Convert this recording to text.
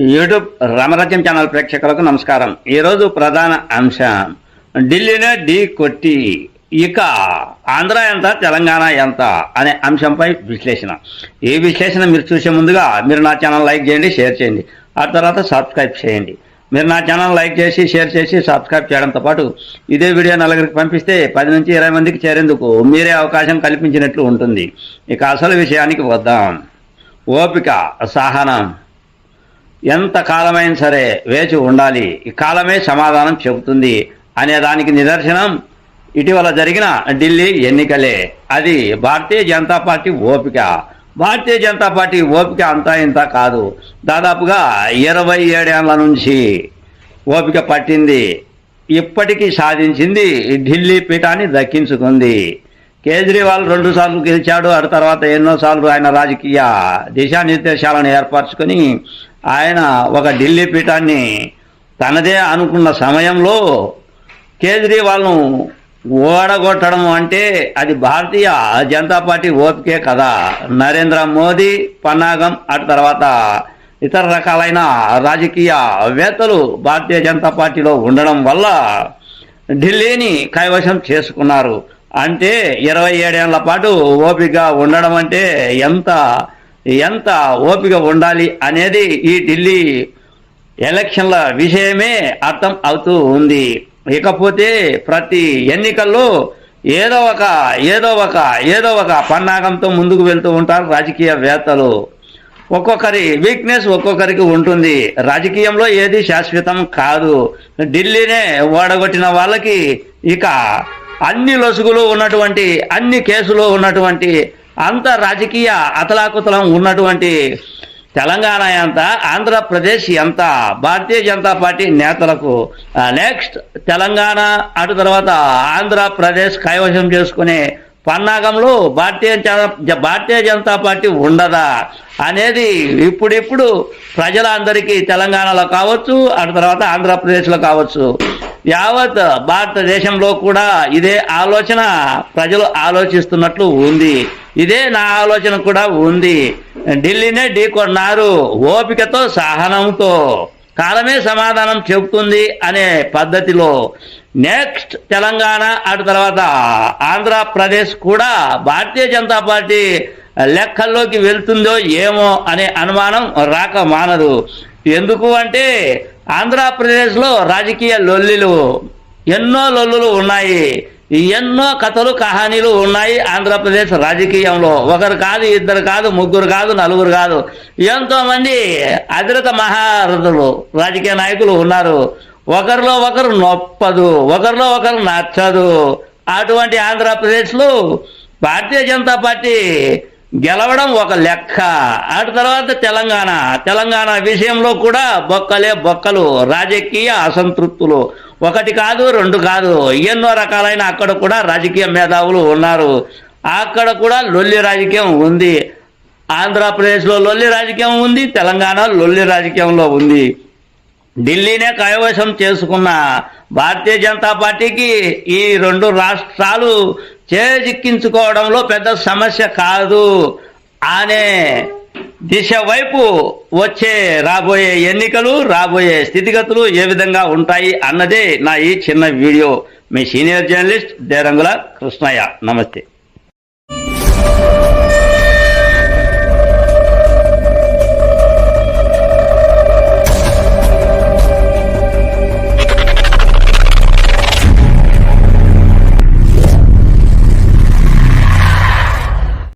YouTube రామరాజ్యం channel ప్రేక్షకులకు నమస్కారం. ఈరోజు ప్రధాన అంశం ఢిల్లీనే ఢీ కొట్టి ఇక ఆంధ్ర ఎంత తెలంగాణ ఎంత అనే అంశంపై విశ్లేషణ. ఈ విశ్లేషణ మీరు చూసే ముందుగా మీరు నా ఛానల్ లైక్ చేయండి షేర్ చేయండి. ఆ తర్వాత సబ్స్క్రైబ్ చేయండి. మీరు నా ఛానల్ లైక్ చేసి షేర్ చేసి సబ్స్క్రైబ్ చేయడంతో పాటు ఇదే వీడియో నలుగురికి పంపిస్తే పది నుంచి ఇరవై మందికి చేరేందుకు మీరే అవకాశం కల్పించినట్లు ఉంటుంది. ఇక అసలు విషయానికి వద్దాం. ఓపిక సహనం. ఎంత కాలమైనా సరే వేచి ఉండాలి. ఈ కాలమే సమాధానం చెబుతుంది అనే దానికి నిదర్శనం ఇటీవల జరిగిన ఢిల్లీ ఎన్నికలే. అది భారతీయ జనతా పార్టీ ఓపిక. భారతీయ జనతా పార్టీ ఓపిక అంతా ఇంత కాదు. దాదాపుగా ఇరవై ఏడేళ్ళ నుంచి ఓపిక పట్టింది. ఇప్పటికీ సాధించింది ఢిల్లీ పీఠాన్ని దక్కించుకుంది. కేజ్రీవాల్ రెండు సార్లు గెలిచాడు ఆ తర్వాత ఎన్నోసార్లు ఆయన రాజకీయ దిశానిర్దేశాలను ఏర్పరచుకొని ఆయన ఒక ఢిల్లీ పీఠాన్ని తనదే అనుకున్న సమయంలో కేజ్రీవాల్ను ఓడగొట్టడం అంటే అది భారతీయ జనతా పార్టీ ఓపికే కదా. నరేంద్ర మోదీ పన్నాగం అటు తర్వాత ఇతర రకాలైన రాజకీయ వేత్తలు భారతీయ జనతా పార్టీలో ఉండడం వల్ల ఢిల్లీని కైవశం చేసుకున్నారు. అంటే ఇరవై ఏడేళ్ళ పాటు ఓపిక ఉండడం అంటే ఎంత ఎంత ఓపిక ఉండాలి అనేది ఈ ఢిల్లీ ఎలక్షన్ల విషయమే అర్థం అవుతూ ఉంది. ఇకపోతే ప్రతి ఎన్నికల్లో ఏదో ఒక ఏదో ఒక ఏదో ఒక పన్నాగంతో ముందుకు వెళ్తూ ఉంటారు రాజకీయవేత్తలు. ఒక్కొక్కరి వీక్నెస్ ఒక్కొక్కరికి ఉంటుంది. రాజకీయంలో ఏది శాశ్వతం కాదు. ఢిల్లీనే ఓడగొట్టిన వాళ్ళకి ఇక అన్ని లొసుగులు ఉన్నటువంటి అన్ని కేసులు ఉన్నటువంటి అంత రాజకీయ అతలాకుతలం ఉన్నటువంటి తెలంగాణ ఎంత ఆంధ్రప్రదేశ్ ఎంత భారతీయ జనతా పార్టీ నేతలకు నెక్స్ట్ తెలంగాణ అటు తర్వాత ఆంధ్రప్రదేశ్ కైవశం చేసుకునే పన్నాగంలో భారతీయ జన భారతీయ జనతా పార్టీ ఉండదా అనేది ఇప్పుడిప్పుడు ప్రజలందరికీ తెలంగాణలో కావచ్చు అటు తర్వాత ఆంధ్రప్రదేశ్లో కావచ్చు. యావత్ భారతదేశంలో కూడా ఇదే ఆలోచన ప్రజలు ఆలోచిస్తున్నట్లు ఉంది. ఇదే నా ఆలోచన కూడా ఉంది. ఢిల్లీనే ఢీకొన్నారు ఓపికతో సహనంతో. కాలమే సమాధానం చెబుతుంది అనే పద్ధతిలో. నెక్స్ట్ తెలంగాణ అటు తర్వాత ఆంధ్రప్రదేశ్ కూడా భారతీయ జనతా పార్టీ లెక్కల్లోకి వెళ్తుందో ఏమో అనే అనుమానం రాక మానదు. ఎందుకు అంటే ఆంధ్రప్రదేశ్లో రాజకీయ లొల్లిలు ఎన్నో లొల్లులు ఉన్నాయి. ఎన్నో కథలు కహానీలు ఉన్నాయి ఆంధ్రప్రదేశ్ రాజకీయంలో. ఒకరు కాదు ఇద్దరు కాదు ముగ్గురు కాదు నలుగురు కాదు. ఎంతోమంది అధిరత మహారథులు రాజకీయ నాయకులు ఉన్నారు. ఒకరిలో ఒకరు నొప్పదు ఒకరిలో ఒకరు నచ్చదు. అటువంటి ఆంధ్రప్రదేశ్లో భారతీయ జనతా పార్టీ గెలవడం ఒక లెక్క. అటు తర్వాత తెలంగాణ. తెలంగాణ విషయంలో కూడా బొక్కలే బొక్కలు రాజకీయ అసంతృప్తులు. ఒకటి కాదు రెండు కాదు. ఎన్నో రకాలైన అక్కడ కూడా రాజకీయ మేధావులు ఉన్నారు. అక్కడ కూడా లొల్లి రాజకీయం ఉంది. ఆంధ్రప్రదేశ్లో లొల్లి రాజకీయం ఉంది తెలంగాణ లొల్లి రాజకీయంలో ఉంది. ఢిల్లీనే కైవశం చేసుకున్న భారతీయ జనతా పార్టీకి ఈ రెండు రాష్ట్రాలు చేజిక్కించుకోవడంలో పెద్ద సమస్య కాదు అనే దిశ వైపు వచ్చే రాబోయే ఎన్నికలు రాబోయే స్థితిగతులు ఏ విధంగా ఉంటాయి అన్నదే నా ఈ చిన్న వీడియో. మీ సీనియర్ జర్నలిస్ట్ దేరంగుల కృష్ణయ్య. నమస్తే.